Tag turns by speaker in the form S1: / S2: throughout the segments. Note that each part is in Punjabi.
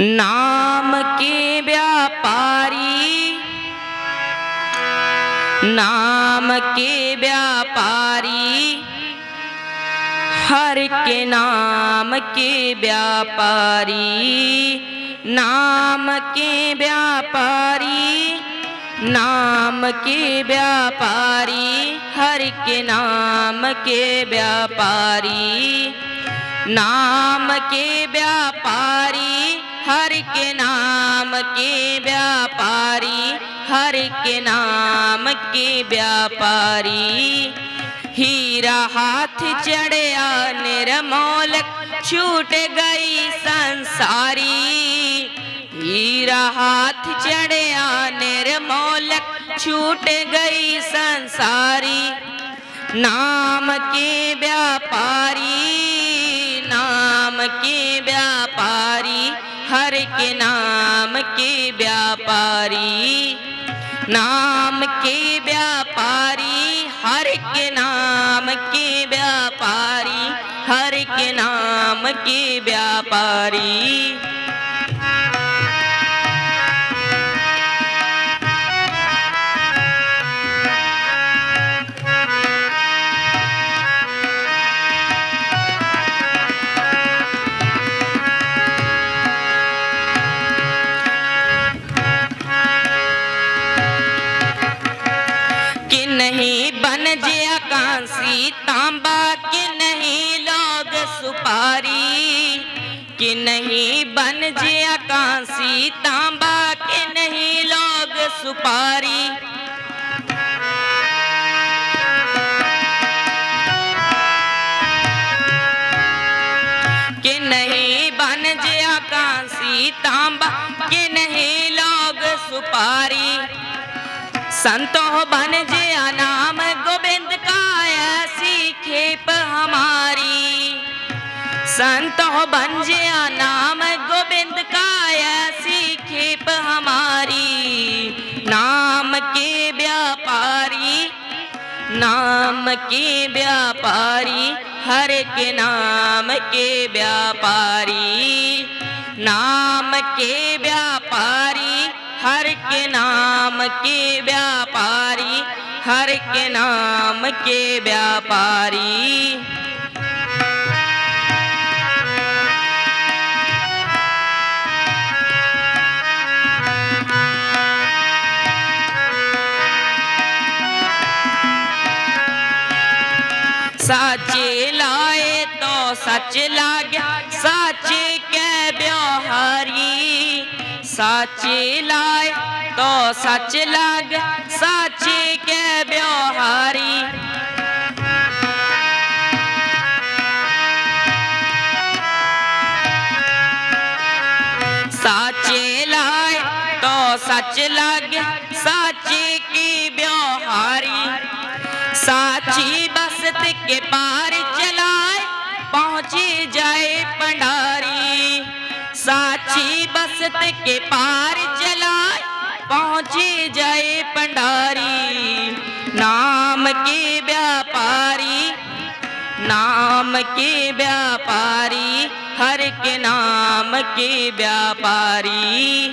S1: ਨਾਮ ਕੇ ਵਿਆਪਾਰੀ। ਨਾਮ ਕੇ ਵਿਆਪਾਰੀ। ਹਰ ਕੇ ਨਾਮ ਕੇ ਵਿਆਪਾਰੀ। ਨਾਮ ਕੇ ਵਿਆਪਾਰੀ। ਨਾਮ ਕੇ ਵਿਆਪਾਰੀ। ਹਰ ਕੇ ਨਾਮ ਕੇ ਵਿਆਪਾਰੀ। ਨਾਮ ਕੇ ਵਿਆਪਾਰੀ। ਹਰ ਕੇ ਨਾਮ ਕੇ ਵਿਆਪਾਰੀ, ਹਰ ਕੇ ਨਾਮ ਕੇ ਵਿਆਪਾਰੀ। ਹੀਰਾ ਹਾਥ ਚੜਿਆ ਨਿਰਮੋਲ, ਛੂਟ ਗਈ ਸੰਸਾਰੀ। ਹੀਰਾ ਹਾਥ ਚੜਿਆ ਨਿਰਮੋਲ, ਛੂਟ ਗਈ ਸੰਸਾਰੀ। ਨਾਮ ਕੇ ਵਿਆਪਾਰੀ, ਨਾਮ ਕੇ ਵਿਆਪਾਰੀ ਹਰ ਕੇ ਨਾਮ ਕੇ ਵਿਆਪਾਰੀ? ਨਾਮ ਕੇ ਵਿਆਪਾਰੀ? ਹਰ ਕੇ ਨਾਮ ਕੇ ਵਿਆਪਾਰੀ? ਹਰ ਕੇ ਨਾਮ ਕੇ कांसी तांबा कि नहीं लोग सुपारी कि नहीं बन जिया कांसी तांबा कि नहीं लोग सुपारी संतो बन जिया नाम गोविंद का ऐसी खेप हमारी संतो बन जिया नाम गोविंद का ऐसी खेप हमारी नाम के व्यापारी नाम के व्यापारी हर के नाम के व्यापारी नाम के व्यापारी हर के नाम के व्यापारी हर के नाम के व्यापारी ਸਾਚੇ ਲਾਏ ਤੋ ਸੱਚ ਲਾਗਿਆ, ਸਾਚੇ ਕਹਿ ਬਿਹਾਰੀ। ਸਾਚੇ ਲਾਏ ਤੋ ਸੱਚ ਲਾਗ ਸਾਚੇ ਕਹਿ ਬਿਹਾਰੀ। ਸਾਚੇ ਲਾਏ ਤੋ ਸੱਚ ਲਾਗ ਸਾਚੇ ਕੀ ਬਿਹਾਰੀ। साची बसत के पार चलाए पहुंची जाए पंडारी साची बसत के पार चलाए पहुंची जाए पंडारी नाम के व्यापारी नाम के व्यापारी हर के नाम के व्यापारी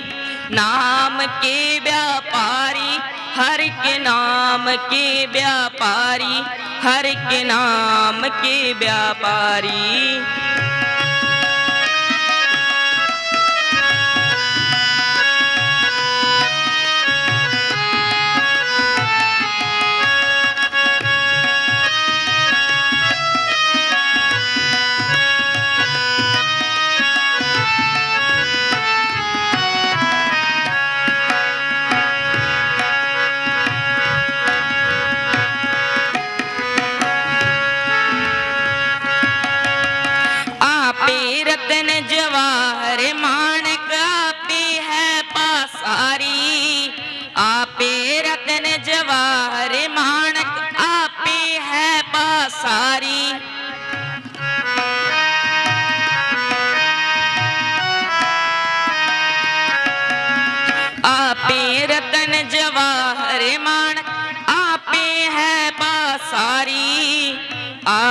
S1: नाम के व्यापारी हर के नाम के व्यापारी हर के नाम के व्यापारी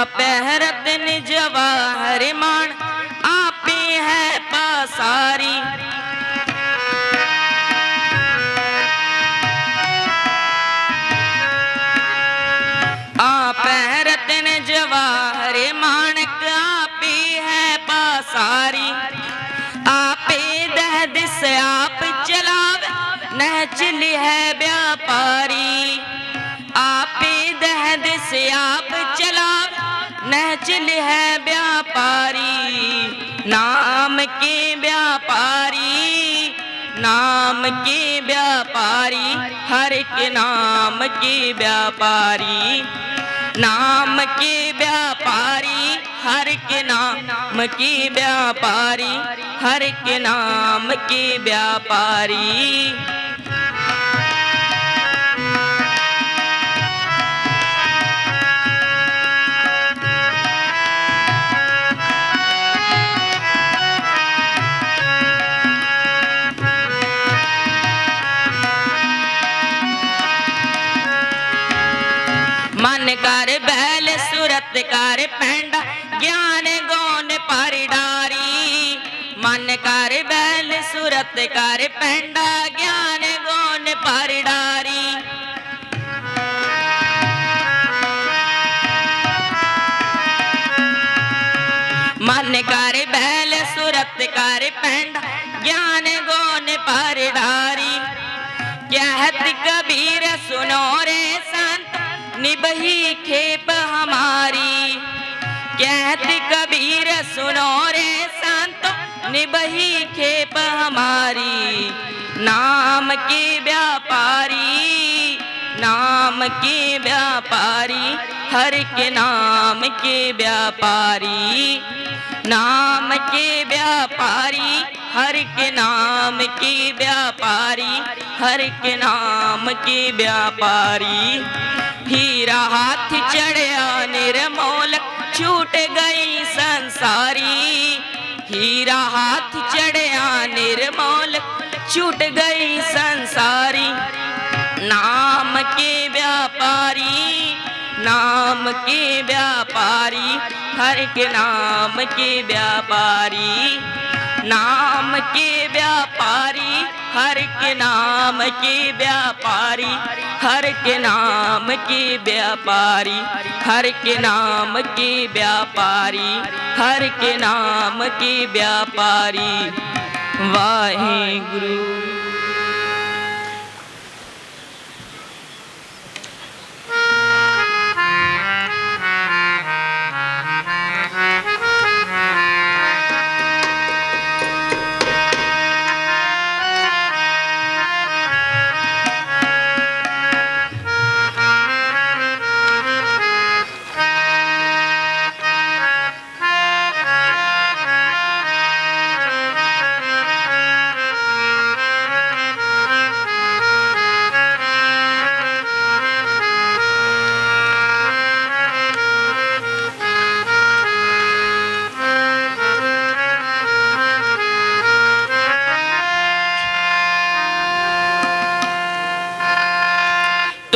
S1: ਆਪੇ ਰਤਨ ਜਵਾਹਰ ਮਾਨ, ਆਪੇ ਹੈ ਪਾਸਾਰੀ। ਆਪੇ ਰਤਨ ਜਵਾਹਰ ਮਾਨਕ ਆਪੇ ਹੈ ਪਾਸਾਰੀ। ਆਪੇ ਦਹ ਦਿਸ ਆਪ ਚਲਾਵੇ ਚਲਾਵੇ ਨਹਿ ਚਲੀ ਹੈ ਵਿਆਪਾਰੀ, ਨਾਮ ਕੇ ਵਿਆਪਾਰੀ, ਨਾਮ ਕੇ ਵਿਆਪਾਰੀ, ਹਰ ਇੱਕ ਨਾਮ ਕੇ ਵਿਆਪਾਰੀ, ਨਾਮ ਕੇ ਵਿਆਪਾਰੀ, ਹਰ ਕੇ ਨਾਮ ਕੀ ਵਿਆਪਾਰੀ, ਹਰ ਕੇ ਨਾਮ ਕਰ ਪੈਂਡਾ, ਗਿਆਨ ਗੋਨ ਪਰਡਾਰੀ। ਮਨ ਕਰ ਬੈਲ, ਸੁਰਤ ਕਰ ਪੈਂਡਾ, ਗਿਆਨ ਗੋਨ ਪਰਡਾਰੀ। ਮਨ ਕਰ ਬੈਲ, ਸੁਰਤ ਕਰ ਪੈਂਡਾ, ਗਿਆਨ ਗੋਨ ਪਰਡਾਰੀ। ਕਹਿਤ ਕਬੀਰ ਸੁਨੋ ਰੇ ਸੰਤ, ਨਿਭਹੀ ਖੇਪਾ हमारी। कहत कबीर, सुनो रे संत निबही खेप हमारी। नाम के व्यापारी, नाम के व्यापारी, हर के नाम के व्यापारी। नाम के व्यापारी, हर के नाम के व्यापारी, हर के नाम के व्यापारी। ਹੀਰਾ ਹੱਥ ਚੜਿਆ, ਨਿਰਮੋਲ ਛੂਟ ਗਈ ਸੰਸਾਰੀ। ਹੀਰਾ ਹੱਥ ਚੜਿਆ, ਨਿਰਮੋਲ ਛੂਟ ਗਈ ਸੰਸਾਰੀ। ਨਾਮ ਕੇ ਵਿਆਪਾਰੀ, ਨਾਮ ਕੇ ਵਿਆਪਾਰੀ, ਹਰ ਕੇ ਨਾਮ ਕੇ ਵਿਆਪਾਰੀ। ਨਾਮ ਕੇ ਵਿਆਪਾਰੀ हर के नाम के व्यापारी हर के नाम के व्यापारी हर के नाम के व्यापारी हर के नाम के व्यापारी वाहे गुरु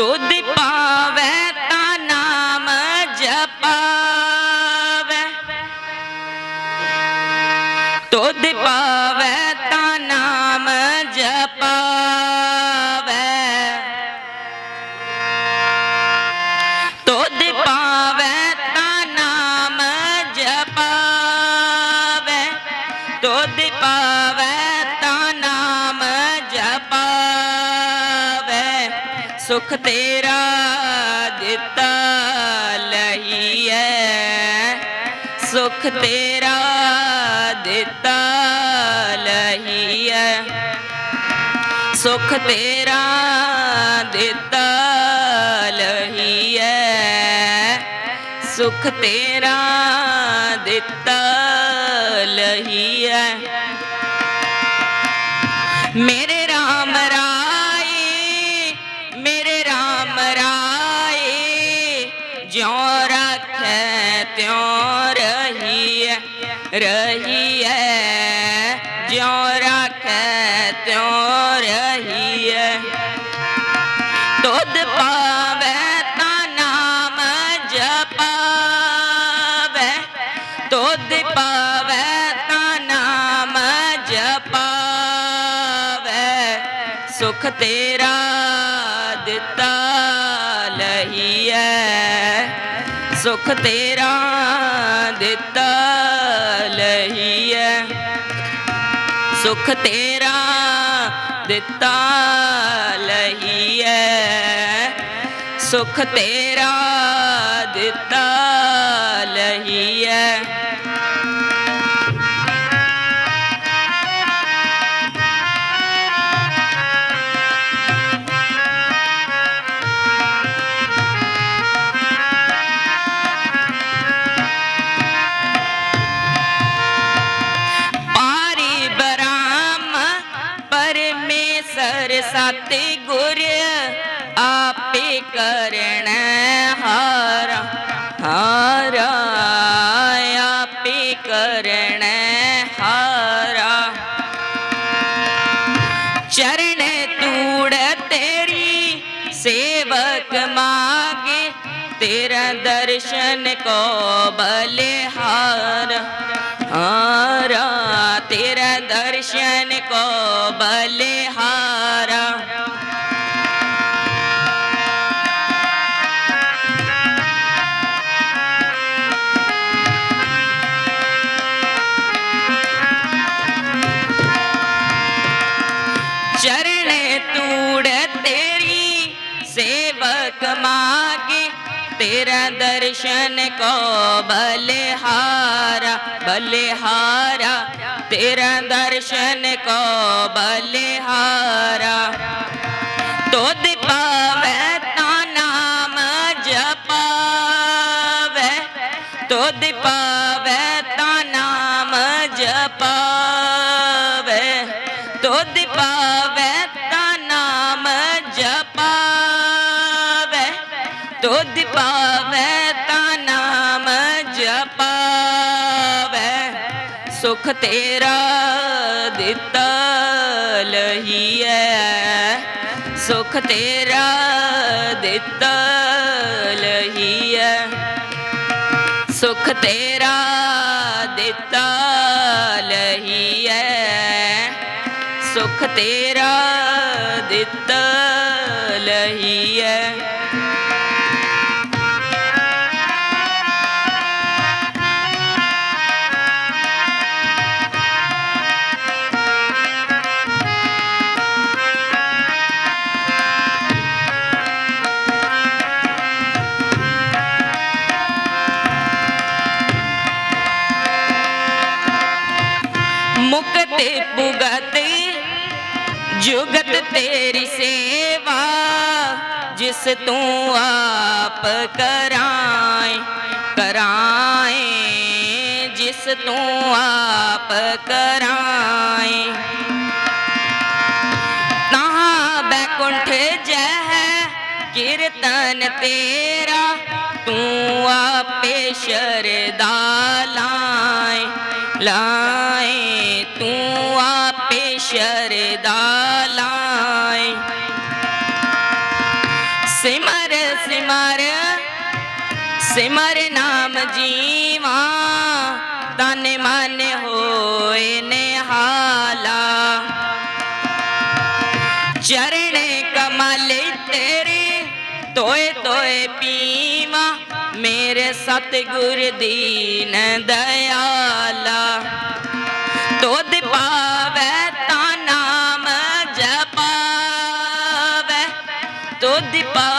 S1: ਤੁਧ ਪਾਵੈ ਸੁਖ ਤੇਰਾ ਦਿੱਤਾ ਲਈਐ ਸੁਖ ਤੇਰਾ ਦਿੱਤਾ ਲਈਐ ਸੁਖ ਤੇਰਾ ਦਿੱਤਾ ਲਹੀਐ ਸੁਖ ਤੇਰਾ ਦਿੱਤਾ ਲਹੀਐ ਮੇਰੇ ਰਹੀਐ, ਜਿਉ ਰੱਖੈ ਤਿਉ ਰਹੀਐ। ਦੁੱਧ ਪਾਵੇ ਤਾਂ ਨਾਮ ਜਪਾਵੇ ਦੁੱਧ ਪਾਵੇ ਤਾਂ ਨਾਮ ਜਪਾਵੇ। ਸੁਖ ਤੇਰਾ ਦਿੱਤਾ ਸੁਖ ਤੇਰਾ ਦਿੱਤਾ ਲਹੀਐ। ਸੁਖ ਤੇਰਾ ਦਿੱਤਾ ਲਹੀਐ। ਸੁਖ ਤੇਰਾ ਦਿੱਤਾ ਲਹੀਐ। ਆਪੇ ਕਰਣ ਹਾਰਾ ਆਪੇ ਕਰਣ ਹਾਰਾ। ਚਰਨ ਤੂੜ ਤੇਰੀ ਸੇਵਕ ਮਾਗੇ, ਤੇਰਾ ਦਰਸ਼ਨ ਕੋ ਬਲਿਹਾਰ ਹਾਰਾ। ਤੇਰਾ ਦਰਸ਼ਨ ਕੋ ਬਲਿਹਾਰਾ ਮਾਗੇ ਤੇਰਾ ਦਰਸ਼ਨ ਕੋ ਬਲਿਹਾਰਾ ਬਲਿਹਾਰਾ। ਤੇਰਾ ਦਰਸ਼ਨ ਕੋ ਬਲਿਹਾਰਾ। ਤੁਧ ਪਾਵੈ ਤਾਂ ਨਾਮ ਜਪਾਵੈ, ਤੁਧ ਤੇਰਾ ਦਿੱਤਾ ਲਹੀਐ। ਸੁਖ ਤੇਰਾ ਦਿੱਤਾ ਲਹੀਐ। ਸੁਖ ਤੇਰਾ ਦਿੱਤਾ ਲਹੀਐ। ਸੁਖ ਤੇਰਾ ਦਿੱਤਾ ਲਹੀਐ। ਜੁਗਤ ਤੇਰੀ ਸੇਵਾ ਜਿਸ ਤੂੰ ਆਪ ਕਰਾਏ ਕਰਾਏ ਜਿਸ ਤੂੰ ਆਪ ਕਰਾਏ ਤਹਾਂ ਬੈਕੁੰਠ ਜਹ ਕੀਰਤਨ ਤੇਰਾ ਤੂੰ ਆਪੇ ਸ਼ਰਦਾ ਲਾਏ ਲਾਏ ਤੂੰ ਆਪੇ ਸਿਮਰ ਸਿਮਰ। ਸਿਮਰ ਨਾਮ ਜੀਵਾ, ਤਨ ਮਨ ਹੋਏ ਨਿਹਾਲਾ। ਚਰਨ ਕਮਲ ਤੇਰੇ, ਤੋਏ ਤੋਏ ਪੀਵਾ, ਮੇਰੇ ਸਤਿਗੁਰ ਦੀਨ ਦਇਆਲਾ। ਤੋਦ ਪਾਵੈ ਤਾਂ ਨਾਮ ਜਪਾਵੈ ਤੋਦ ਪਾਵੈ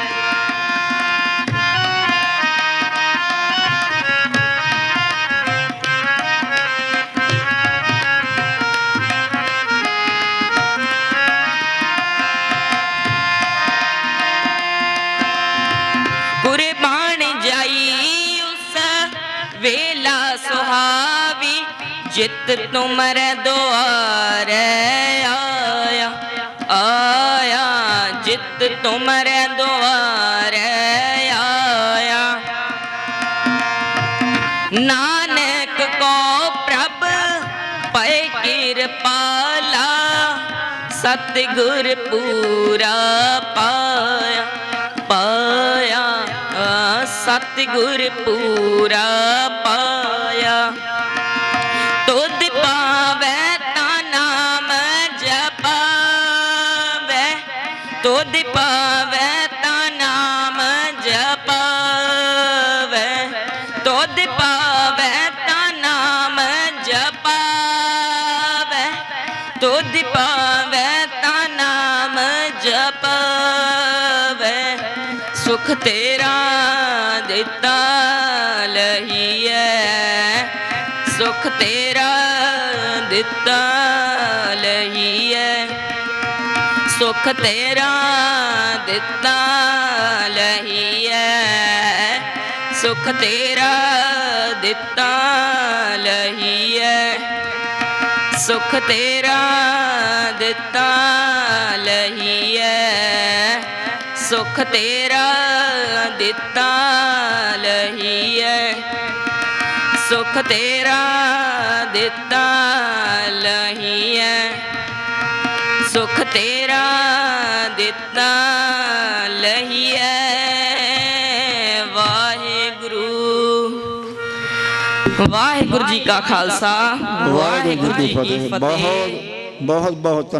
S1: ਜਿਤ ਤੁਮਰੇ ਦੁਆਰੇ ਆਇਆ ਆਇਆ। ਜਿਤ ਤੁਮਰੇ ਦੁਆਰੇ ਆਇਆ। ਨਾਨਕ ਕੋ ਪ੍ਰਭ ਪੈ ਕਿਰਪਾਲਾ, ਸਤਿਗੁਰ ਪੂਰਾ ਪਾਇਆ ਪਾਇਆ। ਸਤਿਗੁਰ ਪੂਰਾ ਪਾਇਆ। ਤੁਧ ਪਾਵੇ ਤਾਂ ਨਾਮ ਜਪਾਵੇ। ਤੁਧ ਪਾਵੇ ਤਾਂ ਨਾਮ ਜਪਾਵੇ। ਸੁਖ ਤੇਰਾ ਦਿੱਤਾ ਲਹੀਐ। ਸੁਖ ਤੇਰਾ ਦਿੱਤਾ ਲਹੀਐ। ਸੁਖ ਤੇਰਾ ਦਿੱਤਾ ਲਹੀਐ। ਸੁਖ ਤੇਰਾ ਦਿੱਤਾ ਲਹੀਐ। ਸੁਖ ਤੇਰਾ ਦਿੱਤਾ ਲਹੀਐ। ਸੁਖ ਤੇਰਾ ਦਿੱਤਾ ਲਹੀਐ। ਸੁਖ ਤੇਰਾ ਦਿੱਤਾ ਲਹੀਐ। ਸੁਖ ਤੇਰਾ ਵਾਹਿਗੁਰੂ ਜੀ ਕਾ ਖਾਲਸਾ
S2: ਵਾਹਿਗੁਰੂ ਜੀ ਕੀ ਫਤਿਹ। ਬਹੁਤ ਬਹੁਤ ਬਹੁਤ ਧੰਨਵਾਦ।